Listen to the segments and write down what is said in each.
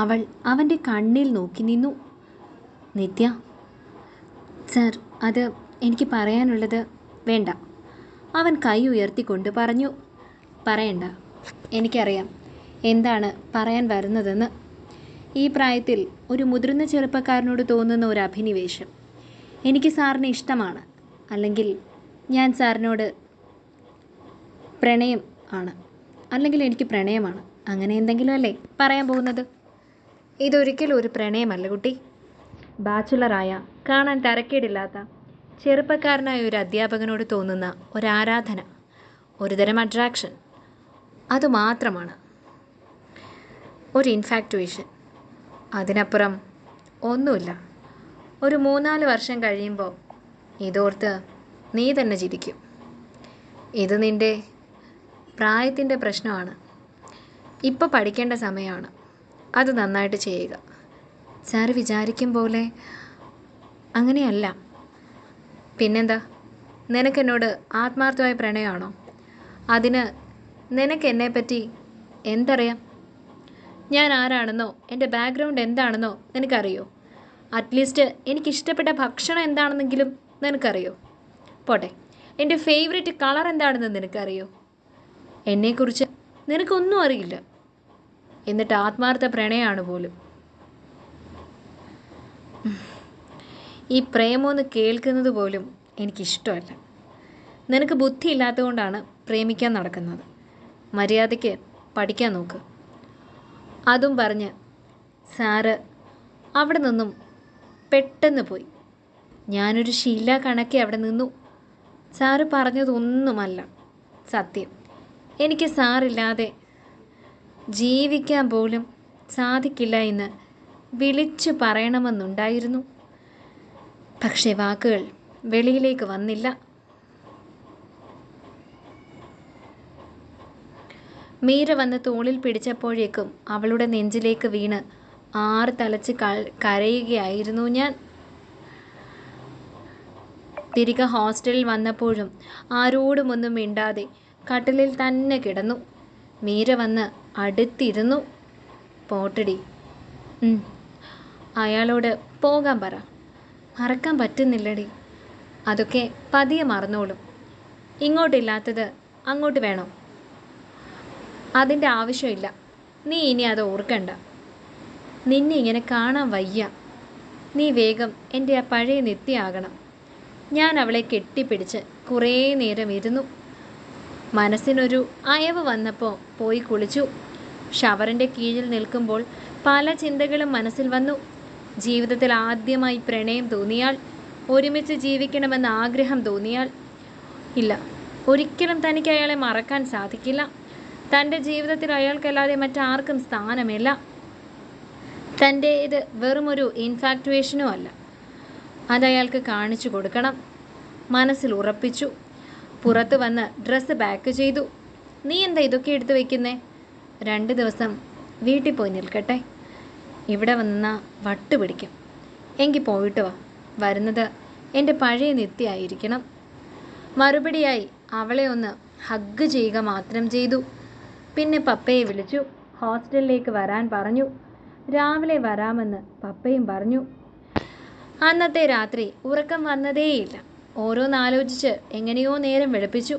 അവൾ അവന്റെ കണ്ണിൽ നോക്കി നിന്നു. നിത്യ സർ അത് എനിക്ക് പറയാനുള്ളത് വേണ്ട. അവൻ കൈ ഉയർത്തിക്കൊണ്ട് പറഞ്ഞു പറയണ്ട. എനിക്കറിയാം എന്താണ് പറയാൻ വരുന്നതെന്ന്. ഈ പ്രായത്തിൽ ഒരു മുതിർന്ന ചെറുപ്പക്കാരനോട് തോന്നുന്ന ഒരു അഭിനിവേശം. എനിക്ക് സാറിന് ഇഷ്ടമാണ്. അല്ലെങ്കിൽ ഞാൻ സാറിനോട് പ്രണയം ആണ്. അല്ലെങ്കിൽ എനിക്ക് പ്രണയമാണ്. അങ്ങനെ എന്തെങ്കിലും അല്ലേ പറയാൻ പോകുന്നത്? ഇതൊരിക്കലും ഒരു പ്രണയമല്ല കുട്ടി. ബാച്ചുലറായ കാണാൻ തരക്കേടില്ലാത്ത ചെറുപ്പക്കാരനായ ഒരു അധ്യാപകനോട് തോന്നുന്ന ഒരാരാധന ഒരുതരം അട്രാക്ഷൻ അതുമാത്രമാണ് ഒരു ഇൻഫാക്ടുവേഷൻ അതിനപ്പുറം ഒന്നുമില്ല. ഒരു മൂന്നാൽ വർഷം കഴിയുമ്പോൾ ഇതോർത്ത് നീ തന്നെ ചിരിക്കും. ഇത് നിന്റെ പ്രായത്തിന്റെ പ്രശ്നമാണ്. ഇപ്പോൾ പഠിക്കേണ്ട സമയമാണ്. അത് നന്നായിട്ട് ചെയ്യുക. സാർ വിചാരിക്കും പോലെ അങ്ങനെയല്ല. പിന്നെന്താ? നിനക്കെന്നോട് ആത്മാർത്ഥമായ പ്രണയമാണോ? അതിന് നിനക്ക് എന്നെപ്പറ്റി എന്തറിയാം? ഞാൻ ആരാണെന്നോ എന്റെ ബാക്ക്ഗ്രൗണ്ട് എന്താണെന്നോ നിനക്കറിയോ? അറ്റ്ലീസ്റ്റ് എനിക്കിഷ്ടപ്പെട്ട ഭക്ഷണം എന്താണെന്നെങ്കിലും നിനക്കറിയോ? പോട്ടെ. എന്റെ ഫേവറേറ്റ് കളർ എന്താണെന്ന് നിനക്കറിയോ? എന്നെക്കുറിച്ച് നിനക്കൊന്നും അറിയില്ല. എന്നിട്ട് ആത്മാർത്ഥ പ്രണയമാണ് പോലും. ഈ പ്രേമമെന്ന് കേൾക്കുന്നത് പോലും എനിക്കിഷ്ടമല്ല. നിനക്ക് ബുദ്ധി ഇല്ലാത്തതുകൊണ്ടാണ് പ്രേമിക്കാൻ നടക്കുന്നത്. മര്യാദയ്ക്ക് പഠിക്കാൻ നോക്ക്. അതും പറഞ്ഞ് സാറ് അവിടെ നിന്നും പെട്ടെന്ന് പോയി. ഞാനൊരു ശീല കണക്കി അവിടെ നിന്നു. സാറ് പറഞ്ഞതൊന്നുമല്ല സത്യം. എനിക്ക് സാറില്ലാതെ ജീവിക്കാൻ പോലും സാധിക്കില്ല എന്ന് വിളിച്ചു പറയണമെന്നുണ്ടായിരുന്നു. പക്ഷേ വാക്കുകൾ വെളിയിലേക്ക് വന്നില്ല. മീര വന്ന് തോളിൽ പിടിച്ചപ്പോഴേക്കും അവളുടെ നെഞ്ചിലേക്ക് വീണ് ആറ് തലച്ച് കരയുകയായിരുന്നു ഞാൻ. തിരികെ ഹോസ്റ്റലിൽ വന്നപ്പോഴും ആരോടുമൊന്നും മിണ്ടാതെ കട്ടിലിൽ തന്നെ കിടന്നു. മീര വന്ന് അടുത്തിരുന്നു. പോട്ടടി. അയാളോട് പോകാൻ പറ. മറക്കാൻ പറ്റുന്നില്ലടി. അതൊക്കെ പതിയെ മറന്നോളും. ഇങ്ങോട്ടില്ലാത്തത് അങ്ങോട്ട് വേണോ? അതിന്റെ ആവശ്യമില്ല. നീ ഇനി അത് ഓർക്കണ്ട. നിന്നെ ഇങ്ങനെ കാണാൻ വയ്യ. നീ വേഗം എന്റെ ആ പഴയ നെത്തിയാകണം ഞാൻ അവളെ കെട്ടിപ്പിടിച്ച് കുറേ നേരം ഇരുന്നു. മനസ്സിനൊരു അയവ് വന്നപ്പോൾ പോയി കുളിച്ചു. ഷവറിന്റെ കീഴിൽ നിൽക്കുമ്പോൾ പല ചിന്തകളും മനസ്സിൽ വന്നു. ജീവിതത്തിൽ ആദ്യമായി പ്രണയം തോന്നിയാൽ ഒരുമിച്ച് ജീവിക്കണമെന്ന ആഗ്രഹം തോന്നിയാൽ ഇല്ല. ഒരിക്കലും തനിക്ക് അയാളെ മറക്കാൻ സാധിക്കില്ല. തന്റെ ജീവിതത്തിൽ അയാൾക്കല്ലാതെ മറ്റാർക്കും സ്ഥാനമില്ല. തന്റെ ഇത് വെറുമൊരു ഇൻഫാക്ടുവേഷനും അല്ല. അതയാൾക്ക് കാണിച്ചു കൊടുക്കണം. മനസ്സിൽ ഉറപ്പിച്ചു. പുറത്ത് വന്ന് ഡ്രസ്സ് പാക്ക് ചെയ്തു. നീ എന്താ ഇതൊക്കെ എടുത്തു വെക്കുന്നേ? രണ്ട് ദിവസം വീട്ടിൽ പോയി നിൽക്കട്ടെ. ഇവിടെ വന്ന വട്ട് പിടിക്കും. എങ്കിൽ പോയിട്ട് വാ. വരുന്നത് എന്റെ പഴയ നിത്യയായിരിക്കണം. മറുപടിയായി അവളെ ഒന്ന് ഹഗ് ചെയ്യുക മാത്രം ചെയ്തു. പിന്നെ പപ്പയെ വിളിച്ചു. ഹോസ്റ്റലിലേക്ക് വരാൻ പറഞ്ഞു. രാവിലെ വരാമെന്ന് പപ്പയും പറഞ്ഞു. അന്നത്തെ രാത്രി ഉറക്കം വന്നതേയില്ല. ഓരോന്നാലോചിച്ച് എങ്ങനെയോ നേരം വെളുപ്പിച്ചു.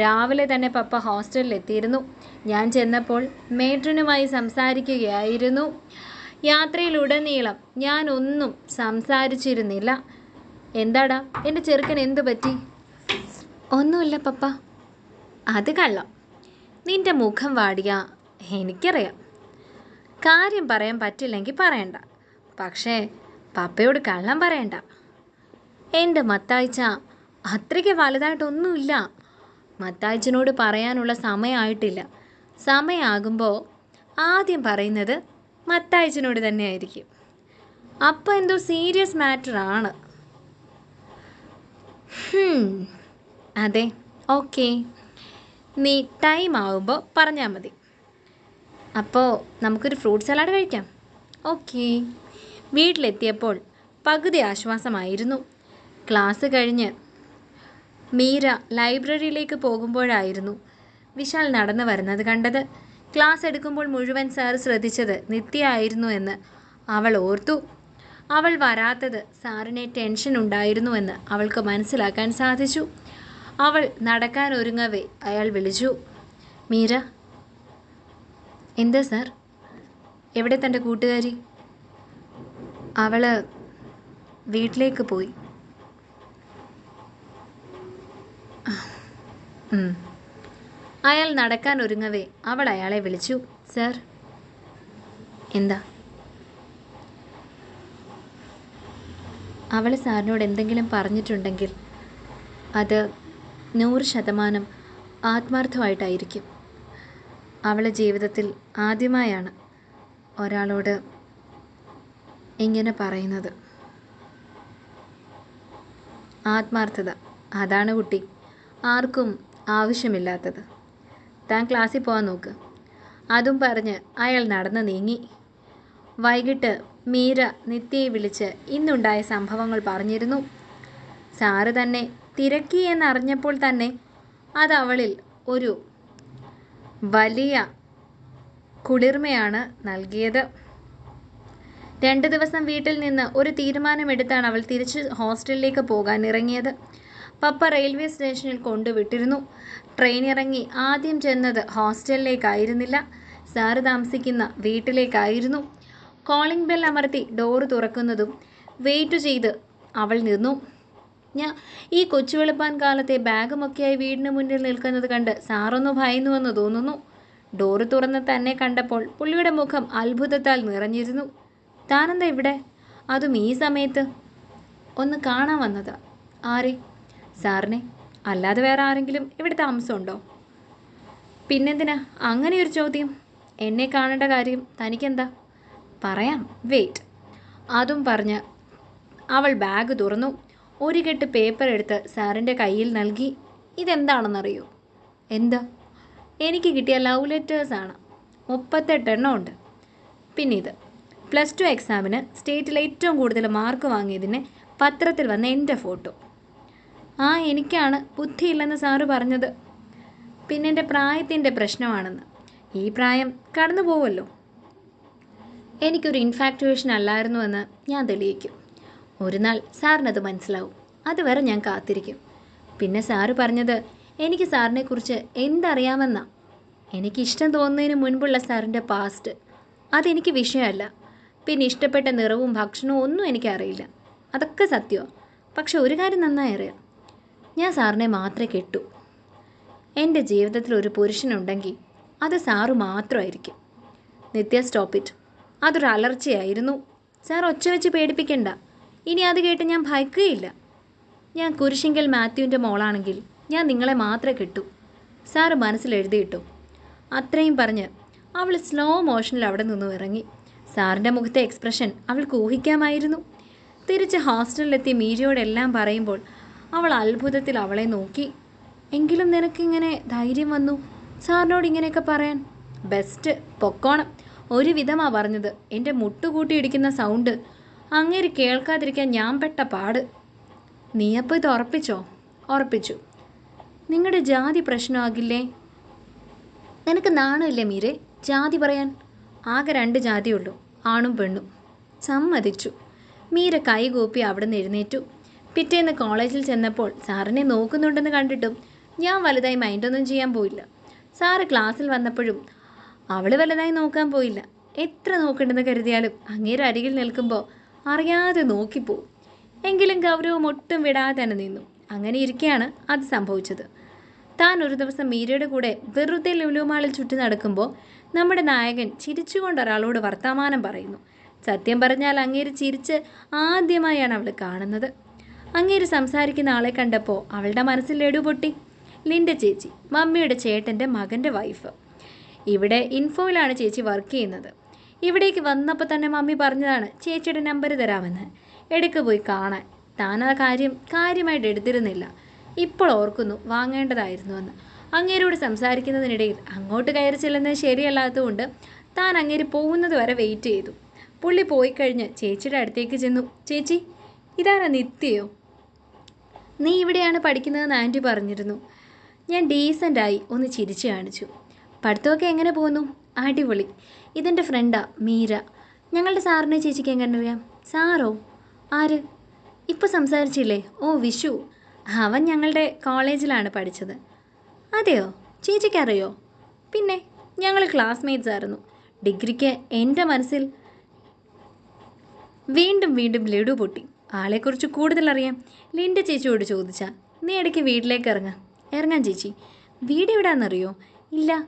രാവിലെ തന്നെ പപ്പ ഹോസ്റ്റലിൽ എത്തിയിരുന്നു ഞാൻ ചെന്നപ്പോൾ മേട്രനുമായി സംസാരിക്കുകയായിരുന്നു. യാത്രയിലുടനീളം ഞാൻ ഒന്നും സംസാരിച്ചിരുന്നില്ല. എന്താടാ എന്റെ ചെറുക്കൻ എന്തു പറ്റി? ഒന്നുമില്ല പപ്പ. അത് കള്ളം. നിന്റെ മുഖം വാടിയ എനിക്കറിയാം. കാര്യം പറയാൻ പറ്റില്ലെങ്കിൽ പറയണ്ട. പക്ഷേ പപ്പയോട് കള്ളം പറയണ്ട. എന്റെ മത്തായിച്ച അത്രയ്ക്ക് വലുതായിട്ടൊന്നുമില്ല. മത്തായിച്ചനോട് പറയാനുള്ള സമയമായിട്ടില്ല സമയമാകുമ്പോൾ ആദ്യം പറയുന്നത് മത്തായിച്ചനോട് തന്നെയായിരിക്കും. അപ്പം എന്തോ സീരിയസ് മാറ്ററാണ്. അതെ ഓക്കെ. നീ ടൈം ആവുമ്പോൾ പറഞ്ഞാൽ മതി. അപ്പോൾ നമുക്കൊരു ഫ്രൂട്ട് സലാഡ് കഴിക്കാം. ഓക്കെ. വീട്ടിലെത്തിയപ്പോൾ പകുതി ആശ്വാസമായിരുന്നു. ക്ലാസ് കഴിഞ്ഞ് മീര ലൈബ്രറിയിലേക്ക് പോകുമ്പോഴായിരുന്നു വിശാൽ നടന്നു വരുന്നത് കണ്ടത്. ക്ലാസ് എടുക്കുമ്പോൾ മുഴുവൻ സാർ ശ്രദ്ധിച്ചത് നിത്യയായിരുന്നു എന്ന് അവൾ ഓർത്തു. അവൾ വരാത്തത് സാറിനെ ടെൻഷൻ ഉണ്ടായിരുന്നുവെന്ന് അവൾക്ക് മനസ്സിലാക്കാൻ സാധിച്ചു. അവൾ നടക്കാൻ ഒരുങ്ങവേ അയാൾ വിളിച്ചു. മീര എന്താ സാർ? എവിടെ തന്റെ കൂട്ടുകാരി? അവൾ വീട്ടിലേക്ക് പോയി. അയാൾ നടക്കാൻ ഒരുങ്ങവേ. അവൾ അയാളെ വിളിച്ചു. സർ. എന്താ? അവൾ സാറിനോട് എന്തെങ്കിലും പറഞ്ഞിട്ടുണ്ടെങ്കിൽ അത് നൂറ് ശതമാനം ആത്മാർത്ഥമായിട്ടായിരിക്കും. അവളെ ജീവിതത്തിൽ ആദ്യമായാണ് ഒരാളോട് ഇങ്ങനെ പറയുന്നത്. ആത്മാർത്ഥത. അതാണ് കുട്ടി. ആർക്കും ആവശ്യമില്ലാത്തത്. താൻ ക്ലാസ്സിൽ പോകാൻ നോക്ക്. അതും പറഞ്ഞ് അയാൾ നടന്നു നീങ്ങി. വൈകിട്ട് മീര നിത്യയെ വിളിച്ച് ഇന്നുണ്ടായ സംഭവങ്ങൾ പറഞ്ഞിരുന്നു. സാറ് തന്നെ തിരക്കി എന്നറിഞ്ഞപ്പോൾ തന്നെ അത് അവളിൽ ഒരു വലിയ കുളിർമയാണ് നൽകിയത്. രണ്ട് ദിവസം വീട്ടിൽ നിന്ന് ഒരു തീരുമാനമെടുത്താണ് അവൾ തിരിച്ച് ഹോസ്റ്റലിലേക്ക് പോകാൻ ഇറങ്ങിയത് പപ്പ റെയിൽവേ സ്റ്റേഷനിൽ കൊണ്ടുവിട്ടിരുന്നു. ട്രെയിൻ ഇറങ്ങി ആദ്യം ചെന്നത് ഹോസ്റ്റലിലേക്കായിരുന്നില്ല. സാറ് താമസിക്കുന്ന വീട്ടിലേക്കായിരുന്നു. കോളിംഗ് ബെൽ അമർത്തി ഡോറ് തുറക്കുന്നതും വെയിറ്റ് ചെയ്ത് അവൾ നിന്നു. ഞാൻ ഈ കൊച്ചുവെളുപ്പാൻ കാലത്തെ ബാഗുമൊക്കെയായി വീടിന് മുന്നിൽ നിൽക്കുന്നത് കണ്ട് സാറൊന്നു ഭയന്നുവെന്ന് തോന്നുന്നു. ഡോറ് തുറന്ന് തന്നെ കണ്ടപ്പോൾ പുള്ളിയുടെ മുഖം അത്ഭുതത്താൽ നിറഞ്ഞിരുന്നു. താനെന്താ ഇവിടെ? അതും ഈ സമയത്ത്. ഒന്ന് കാണാൻ വന്നതാ. ആരെ? സാറിനെ. അല്ലാതെ വേറെ ആരെങ്കിലും ഇവിടെ താമസമുണ്ടോ? പിന്നെന്തിനാ? അങ്ങനെ ഒരു ചോദ്യം. എന്നെ കാണേണ്ട കാര്യം തനിക്കെന്താ? പറയാം. വെയിറ്റ്. അതും പറഞ്ഞ് അവൾ ബാഗ് തുറന്നു. ഒരു കെട്ട് പേപ്പർ എടുത്ത് സാറിന്റെ കയ്യിൽ നൽകി. ഇതെന്താണെന്നറിയോ? എന്താ? എനിക്ക് കിട്ടിയ ലവ് ലെറ്റേഴ്സാണ് മുപ്പത്തെട്ടെണ്ണം ഉണ്ട് പിന്നെ ഇത് പ്ലസ് ടു എക്സാമിന് സ്റ്റേറ്റിൽ ഏറ്റവും കൂടുതൽ മാർക്ക് വാങ്ങിയതിന് പത്രത്തിൽ വന്ന എന്റെ ഫോട്ടോ. ആ എനിക്കാണ് ബുദ്ധിയില്ലെന്ന് സാറ് പറഞ്ഞത്. പിന്നെ എന്റെ പ്രായത്തിന്റെ പ്രശ്നമാണെന്ന്. ഈ പ്രായം കടന്നു പോവുമല്ലോ എനിക്കൊരു ഇൻഫാക്ച്വേഷൻ അല്ലായിരുന്നുവെന്ന് ഞാൻ തെളിയിക്കും. ഒരു നാൾ സാറിനത് മനസ്സിലാവും. അതുവരെ ഞാൻ കാത്തിരിക്കും. പിന്നെ സാറ് പറഞ്ഞത് എനിക്ക് സാറിനെക്കുറിച്ച് എന്തറിയാമെന്നാ. എനിക്ക് ഇഷ്ടം തോന്നുന്നതിന് മുൻപുള്ള സാറിന്റെ പാസ്റ്റ് അതെനിക്ക് വിഷയമല്ല. പിന്നെ ഇഷ്ടപ്പെട്ട നിറവും ഭക്ഷണവും ഒന്നും എനിക്കറിയില്ല. അതൊക്കെ സത്യമാണ് പക്ഷെ ഒരു കാര്യം നന്നായി അറിയാം. ഞാൻ സാറിനെ മാത്രമേ കെട്ടു. എന്റെ ജീവിതത്തിൽ ഒരു പുരുഷനുണ്ടെങ്കിൽ അത് സാറ് മാത്രമായിരിക്കും. നിത്യ സ്റ്റോപ്പ് ഇറ്റ് അതൊരു അലർച്ചയായിരുന്നു. സാർ ഒച്ച വെച്ച് പേടിപ്പിക്കണ്ട. ഇനി അത് കേട്ട് ഞാൻ ഭയക്കുകയില്ല. ഞാൻ കുരിശിങ്കൽ മാത്യുവിന്റെ മോളാണെങ്കിൽ ഞാൻ നിങ്ങളെ മാത്രമേ കിട്ടൂ. സാറ് മനസ്സിലെഴുതിയിട്ടു അത്രയും പറഞ്ഞ് അവൾ സ്ലോ മോഷനിൽ അവിടെ നിന്നും ഇറങ്ങി. സാറിന്റെ മുഖത്തെ എക്സ്പ്രഷൻ അവൾക്ക് ഊഹിക്കാമായിരുന്നു. തിരിച്ച് ഹോസ്റ്റലിലെത്തി മീരയോടെല്ലാം പറയുമ്പോൾ അവൾ അത്ഭുതത്തിൽ അവളെ നോക്കി. എങ്കിലും നിനക്കിങ്ങനെ ധൈര്യം വന്നു? സാറിനോട് ഇങ്ങനെയൊക്കെ പറയാൻ? ബെസ്റ്റ് പൊക്കോണം. ഒരു വിധമാ പറഞ്ഞത്. എന്റെ മുട്ടുകൂട്ടി ഇടിക്കുന്ന സൗണ്ട് അങ്ങേര് കേൾക്കാതിരിക്കാൻ ഞാൻ പെട്ട പാട്. നീയപ്പോൾ ഇത് ഉറപ്പിച്ചോ? ഉറപ്പിച്ചു. നിങ്ങളുടെ ജാതി പ്രശ്നമാകില്ലേ? നിനക്ക് നാണമില്ലേ മീരെ? ജാതി പറയാൻ? ആകെ രണ്ട് ജാതിയുള്ളൂ. ആണും പെണ്ണും. സമ്മതിച്ചു. മീര കൈകൂപ്പി അവിടെ നിന്ന് എഴുന്നേറ്റു. പിറ്റേന്ന് കോളേജിൽ ചെന്നപ്പോൾ സാറിനെ നോക്കുന്നുണ്ടെന്ന് കണ്ടിട്ടും ഞാൻ വലുതായി മൈൻഡൊന്നും ചെയ്യാൻ പോയില്ല. സാറ് ക്ലാസ്സിൽ വന്നപ്പോഴും അവൾ വലുതായി നോക്കാൻ പോയില്ല. എത്ര നോക്കണ്ടെന്ന് കരുതിയാലും അങ്ങേരെ അരികിൽ നിൽക്കുമ്പോൾ അറിയാതെ നോക്കിപ്പോവും. എങ്കിലും ഗൗരവം ഒട്ടും വിടാതെ തന്നെ നിന്നു. അങ്ങനെ ഇരിക്കെയാണ് അത് സംഭവിച്ചത്. താൻ ഒരു ദിവസം മീരയുടെ കൂടെ വെറുതെ ലുലുമാളിൽ ചുറ്റി നടക്കുമ്പോൾ നമ്മുടെ നായകൻ ചിരിച്ചുകൊണ്ട് ഒരാളോട് വർത്തമാനം പറയുന്നു. സത്യം പറഞ്ഞാൽ അങ്ങേര് ചിരിച്ച് ആദ്യമായാണ് അവൾ കാണുന്നത്. അങ്ങേര് സംസാരിക്കുന്ന ആളെ കണ്ടപ്പോൾ അവളുടെ മനസ്സിൽ ലഡു പൊട്ടി. ലിന്റെ ചേച്ചി മമ്മിയുടെ ചേട്ടന്റെ മകന്റെ വൈഫ് ഇവിടെ ഇൻഫോയിലാണ് ചേച്ചി വർക്ക് ചെയ്യുന്നത്. ഇവിടേക്ക് വന്നപ്പോൾ തന്നെ മമ്മി പറഞ്ഞതാണ് ചേച്ചിയുടെ നമ്പർ തരാമെന്ന്. ഇടയ്ക്ക് പോയി കാണാൻ. താൻ ആ കാര്യം കാര്യമായിട്ട് എടുത്തിരുന്നില്ല. ഇപ്പോൾ ഓർക്കുന്നു വാങ്ങേണ്ടതായിരുന്നുവെന്ന് അങ്ങേരോട് സംസാരിക്കുന്നതിനിടയിൽ അങ്ങോട്ട് കയറി ചെല്ലുന്നത് ശരിയല്ലാത്തതുകൊണ്ട് താൻ അങ്ങേര് പോകുന്നത് വരെ വെയിറ്റ് ചെയ്തു. പുള്ളി പോയി കഴിഞ്ഞ് ചേച്ചിയുടെ അടുത്തേക്ക് ചെന്നു. ചേച്ചി ഇതാരാ നിത്യയോ? നീ ഇവിടെയാണ് പഠിക്കുന്നതെന്ന് ആന്റി പറഞ്ഞിരുന്നു. ഞാൻ ഡീസന്റായി ഒന്ന് ചിരിച്ചു കാണിച്ചു. പഠിത്തമൊക്കെ എങ്ങനെ പോകുന്നു? അടിപൊളി. ഇതെന്റെ ഫ്രണ്ടാ മീര. ഞങ്ങളുടെ സാറിനെ ചേച്ചിക്ക് എങ്ങനെ അറിയാം? സാറോ? ആര്? ഇപ്പോൾ സംസാരിച്ചില്ലേ? ഓ വിഷു. അവൻ ഞങ്ങളുടെ കോളേജിലാണ് പഠിച്ചത്. അതെയോ? ചേച്ചിക്കറിയോ? പിന്നെ ഞങ്ങൾ ക്ലാസ്മേറ്റ്സ് ആയിരുന്നു. ഡിഗ്രിക്ക് എന്റെ മനസ്സിൽ വീണ്ടും വീണ്ടും ലഡു പൊട്ടി. ആളെക്കുറിച്ച് കൂടുതൽ അറിയാം ലിന്റെ ചേച്ചിയോട് ചോദിച്ചാൽ നീ ഇടയ്ക്ക് വീട്ടിലേക്ക് ഇറങ്ങാം. ഇറങ്ങാൻ ചേച്ചി. വീട് എവിടെയാണെന്നറിയോ ഇല്ല.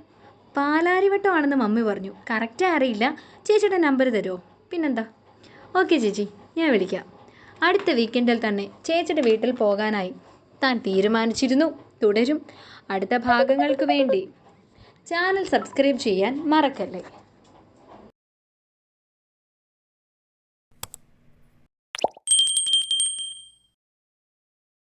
പാലാരിവട്ടമാണെന്ന് മമ്മി പറഞ്ഞു. കറക്റ്റായി അറിയില്ല. ചേച്ചിയുടെ നമ്പർ തരുമോ പിന്നെന്താ? ഓക്കെ ചേച്ചി ഞാൻ വിളിക്കാം. അടുത്ത വീക്കെൻഡിൽ തന്നെ ചേച്ചിയുടെ വീട്ടിൽ പോകാനായി താൻ തീരുമാനിച്ചിരുന്നു. തുടരും. അടുത്ത ഭാഗങ്ങൾക്ക് വേണ്ടി ചാനൽ സബ്സ്ക്രൈബ് ചെയ്യാൻ മറക്കല്ലേ.